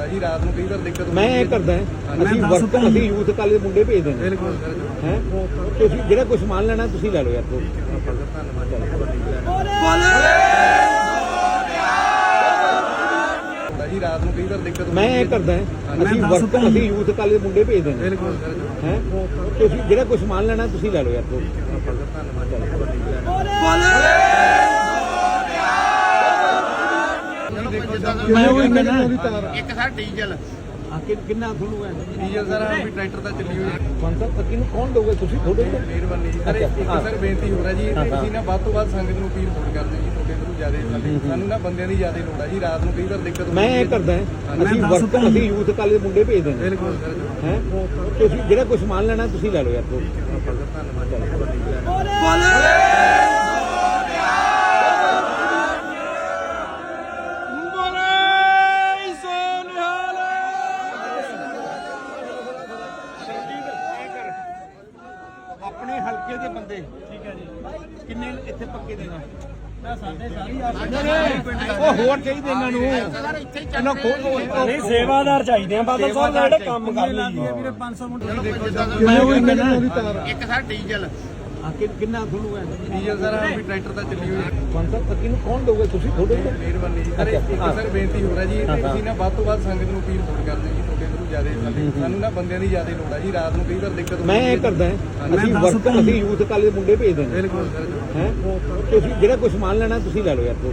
ਲੋੜ ਆ ਜੀ ਰਾਤ ਨੂੰ ਕਈ ਵਾਰ ਦਿੱਕਤ ਮੈਂ ਇਹ ਕਰਦਾ ਅਸੀਂ ਵਰਕ ਅਸੀਂ ਯੂਥ ਕਾਲੇ ਦੇ ਮੁੰਡੇ ਭੇਜ ਦਿੰਦੇ ਬਿਲਕੁਲ ਹੈ? ਤੁਸੀਂ ਜਿਹੜਾ ਕੁਝ ਸਮਾਨ ਲੈਣਾ ਤੁਸੀਂ ਲੈ ਲਓ ਯਾਰ ਤੋਂ ਧੰਨਵਾਦ ਲੋੜ ਆ ਜੀ ਰਾਤ ਨੂੰ ਕਈ ਵਾਰ ਦਿੱਕਤ ਮੈਂ ਇਹ ਕਰਦਾ ਅਸੀਂ ਵਰਕ ਅਸੀਂ ਯੂਥ ਕਾਲੇ ਦੇ ਮੁੰਡੇ ਭੇਜ ਦਿੰਦੇ ਬਿਲਕੁਲ ਹੈ? ਤੁਸੀਂ ਜਿਹੜਾ ਕੁਝ ਸਮਾਨ ਲੈਣਾ ਤੁਸੀਂ ਲੈ ਲਓ ਯਾਰ ਤੋਂ ਮੈਂ ਉਹ ਕਹਿੰਦਾ ਇੱਕ ਸਰ ਡੀਜ਼ਲ। ਕਿੰਨਾ ਤੁਹਾਨੂੰ ਹੈ? ਡੀਜ਼ਲ ਸਰ ਵੀ ਟਰੈਕਟਰ ਤਾਂ ਚੱਲੀ ਹੋਈ ਪੰਜ ਸੱਤ ਤੱਕ ਨੂੰ ਕੌਣ ਦੋਗੇ ਤੁਸੀਂ ਥੋੜੇ ਮਿਹਰਬਾਨੀ ਜੀ। ਸਰ ਇੱਕ ਸਰ ਬੇਨਤੀ ਹੋ ਰਹੀ ਜੀ ਤੇ ਅਸੀਂ ਨਾ ਵੱਧ ਤੋਂ ਵੱਧ ਸੰਗਤ ਨੂੰ ਅਪੀਲ ਹੋਰ ਕਰਦੇ ਹਾਂ ਜੀ ਤੁਹਾਡੇ ਥਰੂ ਜ਼ਿਆਦਾ ਸਾਨੂੰ ਨਾ ਬੰਦਿਆਂ ਦੀ ਜ਼ਿਆਦਾ ਲੋੜ ਆ ਜੀ ਰਾਤ ਨੂੰ ਕਈ ਵਾਰ ਦਿੱਕਤ ਮੈਂ ਇਹ ਕਰਦਾ ਅਸੀਂ ਵਰਕ ਅਸੀਂ ਯੂਥ ਕਾਲੇ ਦੇ ਮੁੰਡੇ ਭੇਜ ਦਿੰਦੇ ਬਿਲਕੁਲ ਸਰ ਹੈ? ਤੁਸੀਂ ਜਿਹੜਾ ਕੁਝ ਸਮਾਨ ਲੈਣਾ ਤੁਸੀਂ ਲੈ ਲਓ ਯਾਰ ਤੋਂ ਆਪਣੇ ਹਲਕੇ ਦੇ ਬੰਦੇ? ਠੀਕ ਹੈ ਜੀ। ਕਿੰਨੇ ਇੱਥੇ ਪੱਕੇ ਦੇਣਾ ਉਹ ਹੋਰ ਚਾਹੀਦੇ ਇਹਨਾਂ ਨੂੰ। ਇਹਨਾਂ ਖੋਲ ਨਹੀਂ ਸੇਵਾਦਾਰ ਚਾਹੀਦੇ ਆ। ਬਾਦਲ ਸਾਹਿਬ ਜਿਹੜੇ ਕੰਮ ਕਰ ਲਈ ਮੈਂ ਉਹ ਕਹਿੰਦਾ ਇੱਕ ਸਰ ਡੀਜ਼ਲ। ਕਿੰਨਾ ਤੁਹਾਨੂੰ ਹੈ? ਡੀਜ਼ਲ ਸਰ ਵੀ ਟਰੈਕਟਰ ਤਾਂ ਚੱਲੀ ਹੋਈ ਪੰਜ ਸੱਤ ਤੱਕ ਨੂੰ ਕੌਣ ਦੋਗੇ ਤੁਸੀਂ ਥੋੜੇ ਮਿਹਰਬਾਨੀ ਜੀ। ਸਰ ਇੱਕ ਸਰ ਬੇਨਤੀ ਹੋ ਰਹੀ ਜੀ ਤੇ ਅਸੀਂ ਨਾ ਵੱਧ ਤੋਂ ਵੱਧ ਸੰਗਤ ਨੂੰ ਅਪੀਲ ਹੋਰ ਕਰਦੇ ਹਾਂ ਜੀ ਤੁਹਾਡੇ ਜ਼ਿਆਦਾ ਸਾਨੂੰ ਨਾ ਬੰਦਿਆਂ ਦੀ ਜ਼ਿਆਦਾ ਲੋੜ ਆ ਜੀ ਰਾਤ ਨੂੰ ਕਈ ਵਾਰ ਦਿੱਕਤ ਮੈਂ ਇਹ ਕਰਦਾ ਅਸੀਂ ਵਰਕ ਅਸੀਂ ਯੂਥ ਕਾਲੇ ਦੇ ਮੁੰਡੇ ਭੇਜ ਦਿੰਦੇ ਬਿਲਕੁਲ ਸਰ ਹੈ? ਤੁਸੀਂ ਜਿਹੜਾ ਕੁਝ ਸਮਾਨ ਲੈਣਾ ਤੁਸੀਂ ਲੈ ਲਓ ਯਾਰ ਤੋਂ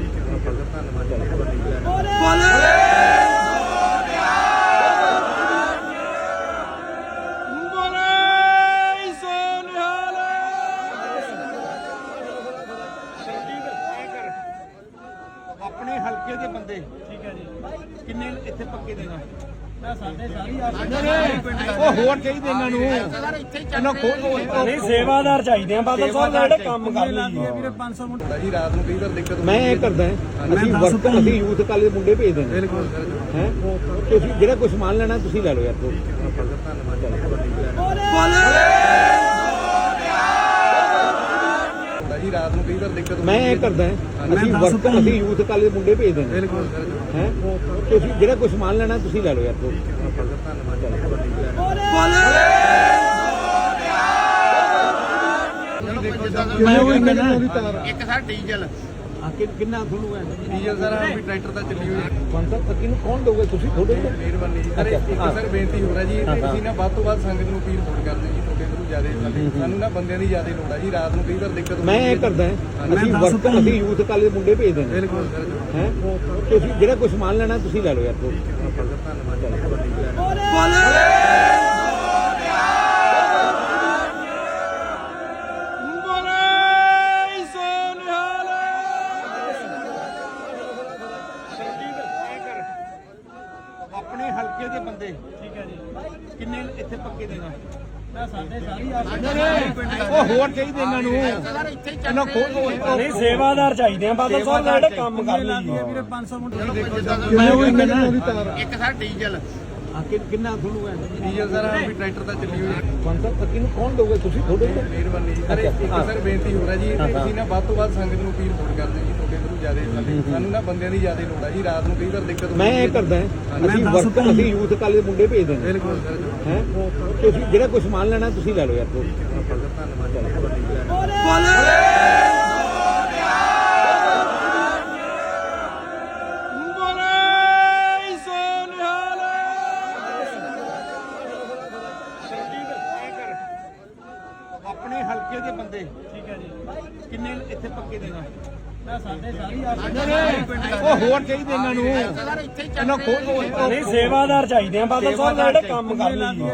ਹਲਕੇ ਦੇ ਬੰਦੇ। ਠੀਕ ਹੈ ਜੀ। ਕਿੰਨੇ ਇੱਥੇ ਪੱਕੇ ਦੇਣਾ ਉਹ ਹੋਰ ਚਾਹੀਦੇ ਇਹਨਾਂ ਨੂੰ। ਇਹਨਾਂ ਖੋਲ ਨਹੀਂ ਸੇਵਾਦਾਰ ਚਾਹੀਦੇ ਆ ਬਾਦਲ ਸਾਹਿਬ ਜਿਹੜੇ ਕੰਮ ਕਰ ਲਈ ਲੋੜ ਆ ਜੀ ਰਾਤ ਨੂੰ ਕਈ ਵਾਰ ਦਿੱਕਤ ਮੈਂ ਇਹ ਕਰਦਾ ਅਸੀਂ ਵਰਕ ਅਸੀਂ ਯੂਥ ਕਾਲੇ ਦੇ ਮੁੰਡੇ ਭੇਜ ਦਿੰਦੇ ਹੈ? ਤੁਸੀਂ ਜਿਹੜਾ ਕੁਝ ਸਮਾਨ ਲੈਣਾ ਤੁਸੀਂ ਲੈ ਲਓ ਯਾਰ ਤੋਂ ਲੋੜ ਆ ਜੀ ਰਾਤ ਨੂੰ ਕਈ ਵਾਰ ਦਿੱਕਤ ਮੈਂ ਇਹ ਕਰਦਾ ਅਸੀਂ ਵਰਕ ਅਸੀਂ ਯੂਥ ਕਾਲੇ ਦੇ ਮੁੰਡੇ ਭੇਜ ਦਿੰਦੇ ਹੈ। ਤੁਸੀਂ ਜਿਹੜਾ ਕੁਝ ਸਮਾਨ ਲੈਣਾ ਤੁਸੀਂ ਲੈ ਲਓ ਯਾਰ ਤੋਂ ਮੈਂ ਉਹ ਕਹਿੰਦਾ ਇੱਕ ਸਰ ਡੀਜ਼ਲ। ਕਿੰਨਾ ਤੁਹਾਨੂੰ ਹੈ ਡੀਜ਼ਲ ਸਰ ਵੀ ਟਰੈਕਟਰ ਤਾਂ ਚੱਲੀ ਹੋਈ ਪੰਜ ਸੱਤ ਤੱਕ ਨੂੰ ਕੌਣ ਦੋਗੇ ਤੁਸੀਂ ਥੋੜੇ ਮਿਹਰਬਾਨੀ ਜੀ। ਸਰ ਇੱਕ ਸਰ ਬੇਨਤੀ ਹੋ ਰਹੀ ਜੀ ਤੇ ਅਸੀਂ ਨਾ ਵੱਧ ਤੋਂ ਵੱਧ ਸੰਗਤ ਨੂੰ ਅਪੀਲ ਹੋਰ ਕਰਦੇ ਹਾਂ ਜੀ ਤੁਹਾਡੇ ਥਰੂ ਜ਼ਿਆਦਾ ਸਾਨੂੰ ਨਾ ਬੰਦਿਆਂ ਦੀ ਜ਼ਿਆਦਾ ਲੋੜ ਆ ਜੀ ਰਾਤ ਨੂੰ ਕਈ ਵਾਰ ਦਿੱਕਤ ਮੈਂ ਇਹ ਕਰਦਾ ਅਸੀਂ ਵਰਕ ਅਸੀਂ ਯੂਥ ਕਾਲੇ ਦੇ ਮੁੰਡੇ ਭੇਜ ਦਿੰਦੇ ਬਿਲਕੁਲ ਸਰ ਹੈ? ਤੁਸੀਂ ਜਿਹੜਾ ਕੁਝ ਸਮਾਨ ਲੈਣਾ ਤੁਸੀਂ ਲੈ ਲਓ ਯਾਰ ਤੋਂ ਆਪਣੇ ਹਲਕੇ ਦੇ ਬੰਦੇ। ਠੀਕ ਹੈ ਜੀ। ਕਿੰਨੇ ਇੱਥੇ ਪੱਕੇ ਦੇਣਾ ਉਹ ਹੋਰ ਚਾਹੀਦੇ ਇਹਨਾਂ ਨੂੰ। ਇਹਨਾਂ ਖੋਲ ਨਹੀਂ ਸੇਵਾਦਾਰ ਚਾਹੀਦੇ ਆ ਬਾਦਲ ਸਾਹਿਬ ਜਿਹੜੇ ਕੰਮ ਕਰ ਲਈ ਮੈਂ ਉਹ ਇੱਕ ਸਰ ਡੀਜ਼ਲ। ਕਿੰਨਾ ਤੁਹਾਨੂੰ ਹੈ? ਡੀਜ਼ਲ ਸਰ ਵੀ ਟਰੈਕਟਰ ਤਾਂ ਚੱਲੀ ਹੋਈ ਪੰਜ ਸੱਤ ਤੱਕ ਨੂੰ ਕੌਣ ਦੋਗੇ ਤੁਸੀਂ ਥੋੜੇ ਮਿਹਰਬਾਨੀ ਜੀ। ਸਰ ਇੱਕ ਸਰ ਬੇਨਤੀ ਹੋ ਰਹੀ ਜੀ ਤੇ ਅਸੀਂ ਨਾ ਵੱਧ ਤੋਂ ਵੱਧ ਸੰਗਤ ਨੂੰ ਅਪੀਲ ਹੋਰ ਕਰਦੇ ਜੀ ਤੁਹਾਡੇ ਥਰੂ ਜ਼ਿਆਦਾ ਸਾਨੂੰ ਨਾ ਬੰਦਿਆਂ ਦੀ ਜ਼ਿਆਦਾ ਲੋੜ ਆ ਜੀ ਰਾਤ ਨੂੰ ਕਈ ਵਾਰ ਦਿੱਕਤ ਮੈਂ ਇਹ ਕਰਦਾ ਅਸੀਂ ਵਰਕ ਅਸੀਂ ਯੂਥ ਕਾਲੇ ਦੇ ਮੁੰਡੇ ਭੇਜ ਦਿੰਦੇ ਬਿਲਕੁਲ ਸਰ ਹੈ? ਤੁਸੀਂ ਜਿਹੜਾ ਕੁਝ ਸਮਾਨ ਲੈਣਾ ਤੁਸੀਂ ਲੈ ਲਓ ਯਾਰ ਤੋਂ ਆਪਣੇ ਹਲਕੇ ਦੇ ਬੰਦੇ। ਠੀਕ ਹੈ ਜੀ। ਕਿੰਨੇ ਇੱਥੇ ਪੱਕੇ ਦੇਣਾ ਉਹ ਹੋਰ ਚਾਹੀਦੇ ਇਹਨਾਂ ਨੂੰ। ਸਰ ਇੱਥੇ ਹੀ ਚੱਲ ਇਹਨਾਂ ਖੋਲ ਨਹੀਂ ਸੇਵਾਦਾਰ ਚਾਹੀਦੇ ਆ ਬਾਦਲ ਸਾਹਿਬ ਜਿਹੜੇ ਕੰਮ ਕਰ ਲਈ